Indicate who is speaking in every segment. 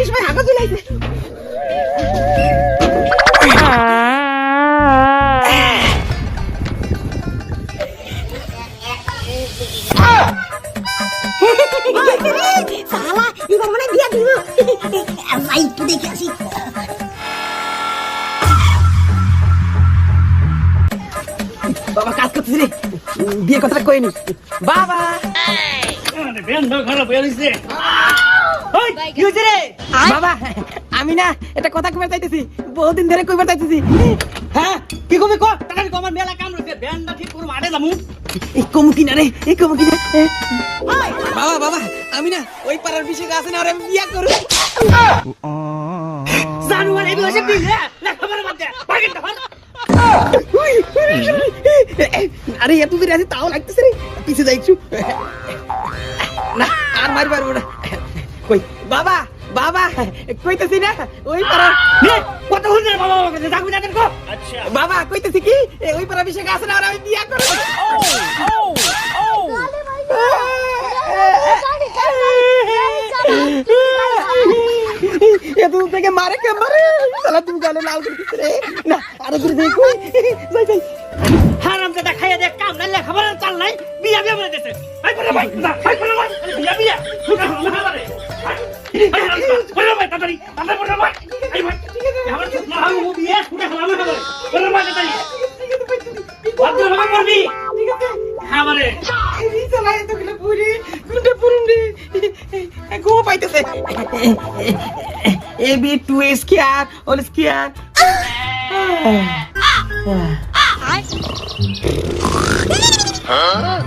Speaker 1: এই সময় হাগা চলে আইছে
Speaker 2: শালা এবার মনে হয় দিব যাই একটু দেখে আসি
Speaker 1: বাবা কাজ করতেছি রে বিয়ের কথাটা কইনি বাবা
Speaker 3: বেন্ড খারাপ হয়ে গেছে ওই
Speaker 1: কি রে? বাবা আমি না এটা কথা কইবার চাইতেছি। বহুদিন ধরে কইবার চাইতেছি।
Speaker 3: হ্যাঁ কি কবি কর টাকা দিকে আমার মেলা কাম রয়েছে। বেন্ডটা ঠিক করব মাঠে যাব।
Speaker 1: এই কমু কিনা রে এই কমু কিনা বাবা বাবা আমি না ওই পাড়ার বিষয় আছে না ওরে বিয়া করব।
Speaker 3: জানুয়ারি এই বয়সে বিয়ে লেখাপড়া বাদ দে পাকেট ধর
Speaker 1: আরে এত দূরে আছে তাও লাগতেছে রে। পিছে যাই একটু না আর মারি পারব না কই? বাবা বাবা কইতেছি না? ওই
Speaker 3: নে কত হচ্ছে বাবা বাবা কাছে যাবি যাবেন কো? আচ্ছা।
Speaker 1: বাবা কইতেছি কি? ওই পাড়া বিষয় আছে না আমি বিয়া করব এত দূর থেকে মারে কে মারে? সালা তুমি গালে লাল করে না আরও দূরে যাই কই? যাই যাই।
Speaker 3: হারাম দাদা খাইয়া দেখ কাম লেখাপড়া চাল নাই বিয়া বিয়া বলে দিছে। ভাই ভাই ভাই
Speaker 1: scared, only scared. huh?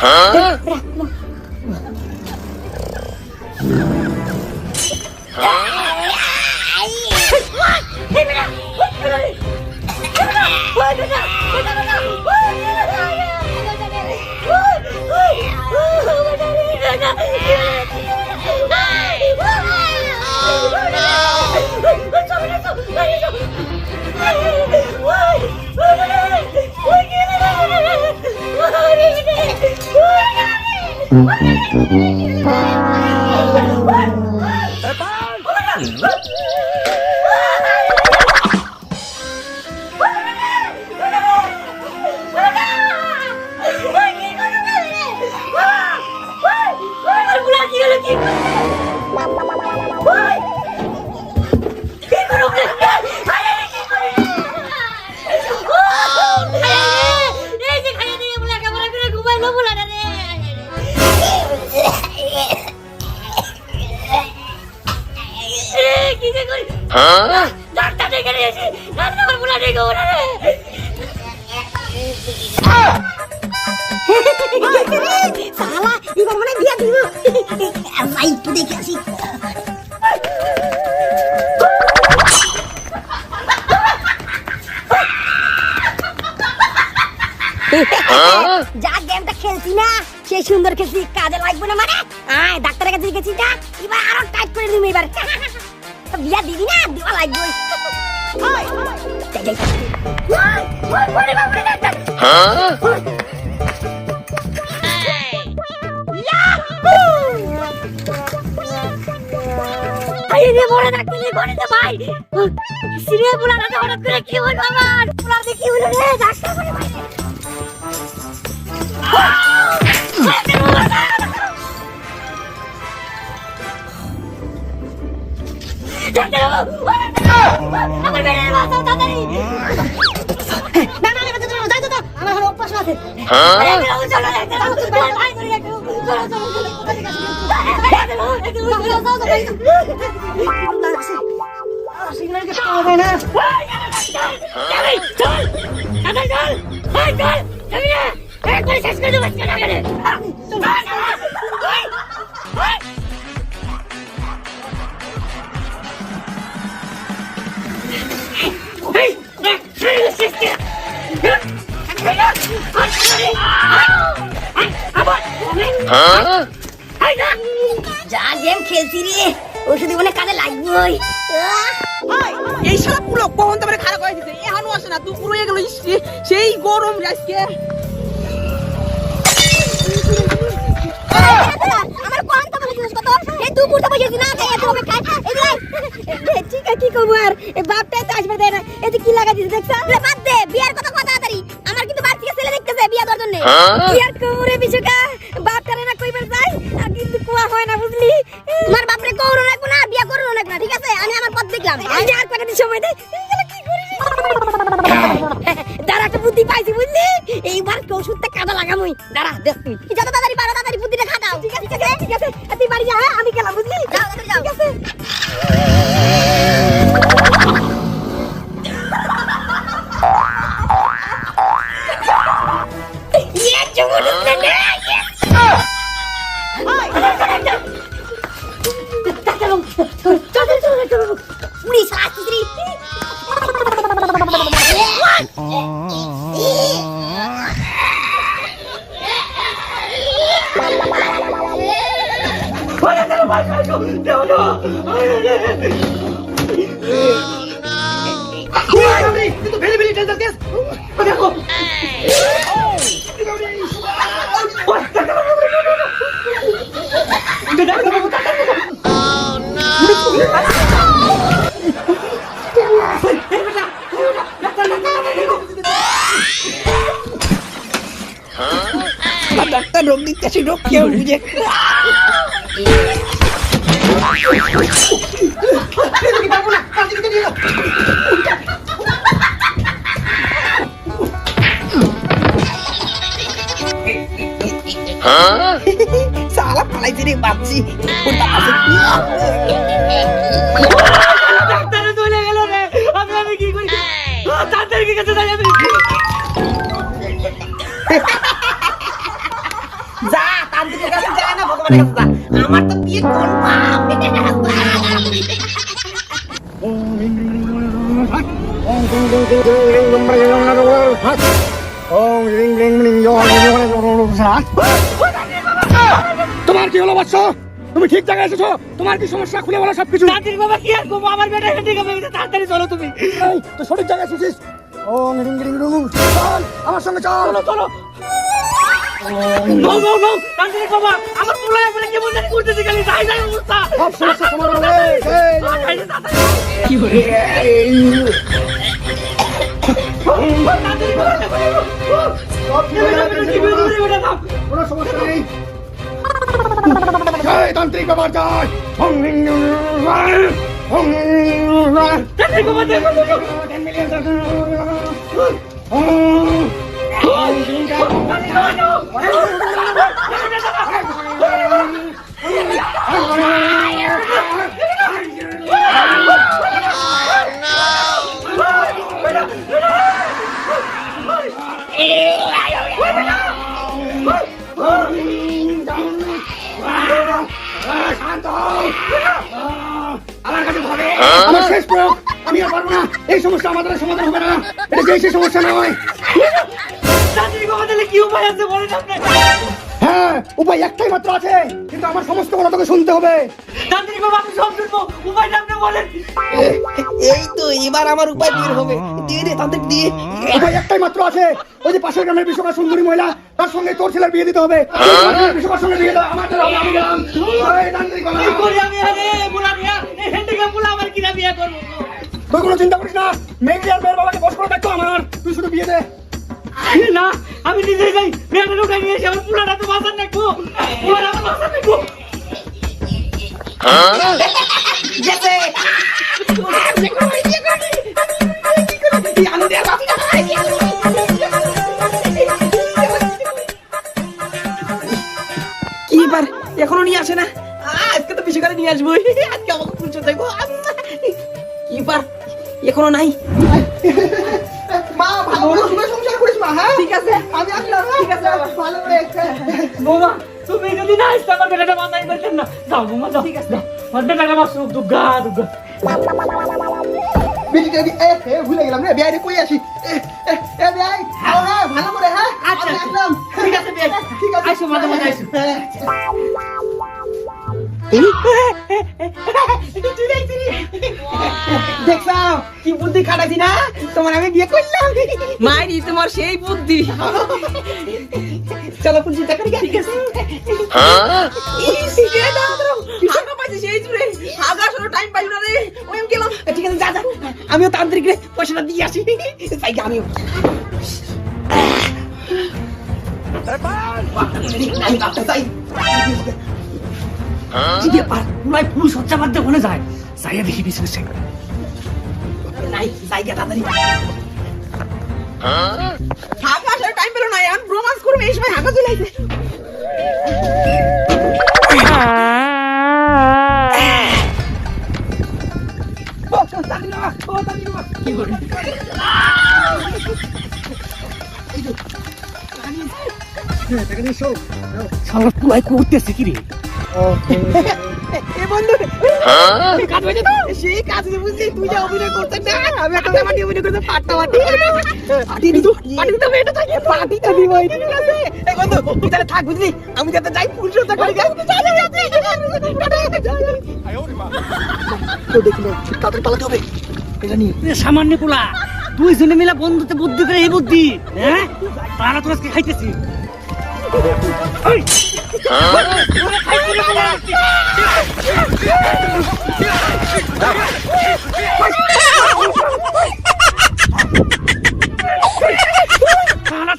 Speaker 1: Huh? Huh?
Speaker 2: What? এবার মনে দিব। একটু দেখে আসি। যা গেমটা খেলছি না। সেই সুন্দর খেলছি কাজে লাগবে না মানে। আয় ডাক্তারের কাছে গেছি না এবার আরও টাইট করে দিবি এবার। বিয়া দিবি না দিবা লাগবে বড় ভাই সিরিয়াল বুলাটা হঠাৎ করে কি হলো আমার বুলাতে কি হলো রে ডাক্তার করে ভাই চলো চলো চলো চলো চলো যা রে ওষুধ মনে কাজে লাগবেই
Speaker 1: এই সব পুরো কখন তোমার খারাপ হয়ে দিছে এখনও আসে না তুই পুরো এগুলো সেই গরম আজকে।
Speaker 2: আমার কোন তো বলিস কত? এই তুই না খাই হ্যাঁ? না? বিয়া দেওয়ার না কইবার ঠিক আছে? আমি আমার পথ দেখলাম। আমি বুদ্ধি পাইছি বুঝলি? এইবার ওষুধটা কাদা লাগামই। দাঁড়া দেখ তুই ঠিক আছে ঠিক আছে আর তুই বাড়ি যা হ্যাঁ? আমি গেলাম বুঝলি যাও তাড়াতাড়ি যাও ঠিক আছে ইয়ে চুমুর নে পুলিশ আসছিস
Speaker 1: কিন্তু ডাক্তার রোগ দিতেছি রোগ কেউ বুঝে
Speaker 4: তোমার কি হলো বাচ্চা? তুমি ঠিক জায়গায় এসেছ? তোমার কি সমস্যা? খুলে বলো সবকিছু।
Speaker 3: তাড়াতাড়ি বাবা কি আর করব? আমার বেটা হেঁটে গেছে তাড়াতাড়ি চলো তুমি।
Speaker 4: এই, তো সঠিক জায়গায় এসেছিস? ওং রিং রিং রুং চল আমার সঙ্গে চল।
Speaker 3: চলো চলো। নো নো নো তাড়াতাড়ি বাবা আমার পোলা বলে কেমন জানি করতেছে খালি যাই যাই অবস্থা।
Speaker 4: সব সমস্যা তোমার হবে।
Speaker 3: দাও।
Speaker 4: কোনো সমস্যা নেই জয় তান্ত্রিক বাবার জয় ওং সমস্যা আমাদের সমাধান হবে না। এটা যে সেই সমস্যা নয়।
Speaker 3: তাড়াতাড়ি বাবা, কি উপায় আছে বলেন আপনি?
Speaker 4: হ্যাঁ উপায় একটাই মাত্র আছে কিন্তু আমার সমস্ত কথা তোকে শুনতে হবে।
Speaker 3: তাড়াতাড়ি বাবা, আমি সব শুনব। উপায়টা আপনি বলেন।
Speaker 1: এই তো এবার আমার উপায় বের হবে। দিয়ে দে তাদের দিয়ে।
Speaker 4: উপায় একটাই মাত্র আছে। ওই যে পাশের গ্রামের বিশ্বকাপ সুন্দরী মহিলা তার সঙ্গে তোর ছেলের বিয়ে দিতে হবে। বিশ্বকাপ সঙ্গে বিয়ে দাও আমার ছেলে আমি গেলাম। তান্ত্রিক
Speaker 3: আমি আরে বুলা বিয়া এই হ্যান্ডিক্যাপ বুলা আমার কিনা বিয়া করব?
Speaker 4: তুই কোনো চিন্তা করিস না। মেয়ে আর মেয়ের বাবাকে বস করে দেখতো আমার। তুই শুধু বিয়ে দে।
Speaker 3: না আমি নিজেই যাই। মেয়েটা উঠে নিয়ে এসে আমার পুলাটা তো বাঁচার নাকবো পুলাটা
Speaker 1: গেছে আমি দেয়া বাকি কি এখনও নিয়ে আসে না? আজকে তো বিশেষ করে নিয়ে আসব আজকে আমাকে পুজো দেখব কি এখনও নাই। মা ভালো করে সুখে সংসার করিস মা হ্যাঁ? ঠিক আছে। আমি আসলাম ঠিক আছে ভালো করে
Speaker 3: বোমা তুমি যদি না আসতে আমার বেটাটা বাঁচাই পারতেন না। যাও বোমা যাও। ঠিক আছে। আমার বেটাটা বাঁচো দুর্গা দুর্গা
Speaker 1: বিটি টেডি এ এ ভুলে গেলাম রে বিয়ারে কই আসি? এ এ এ বিয়াই হ্যাঁ। ভালো করে হ্যাঁ?
Speaker 3: আচ্ছা,
Speaker 1: আসলাম।
Speaker 3: ঠিক আছে
Speaker 1: ঠিক আছে।
Speaker 3: আইসো মাঝে মাঝে আইসো।
Speaker 1: কি বুদ্ধি না তোমার আমি বিয়ে করলাম মাইরি তোমার সেই বুদ্ধি চলো দেখা ঠিক আছে আমিও তান্ত্রিক রে পয়সাটা দিয়ে আসি তাই আমিও আমি চাই
Speaker 3: ব্যাপার পুরাই সজ্জা বাদ দিয়ে ওখানে যায় যাইয়া দেখি পিছনে সে
Speaker 1: নাই জায়গা তাড়াতাড়ি হাগা আসলে টাইম পেল না এখন রোমান্স করব এই সময় হাগা চলে আসবে। কি করে?
Speaker 3: শালা পুরাই করতেছে কি রে
Speaker 1: এ বন্ধু কাজ হয়েছে তো সেই কাজ বুঝলি তুই যা অভিনয় করতে না আমি একটা ব্যাপারটি অভিনয় করতে পারতাম পাটি পাটি দিত পাটি দিতে এটা থাকে পাটি তো দিব ঠিক আছে। এই বন্ধু তুই তাহলে থাক বুঝলি? আমি যাতে যাই ফুল সজ্জা করি যাই যাই যাই তো দেখলে তাদের পালাতে হবে? এটা নিয়ে
Speaker 3: সামান্য পোলা তুই জনে মিলা বন্ধুতে বুদ্ধি করে এই বুদ্ধি হ্যাঁ? তারা তো আজকে খাইতেছি।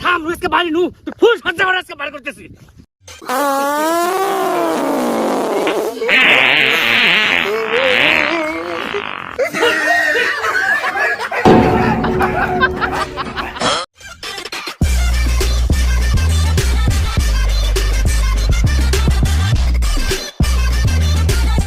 Speaker 3: থাম আজকে বাড়ি নু তুই ফুল সজ্জা করে আজকে বার করতেছি Ah!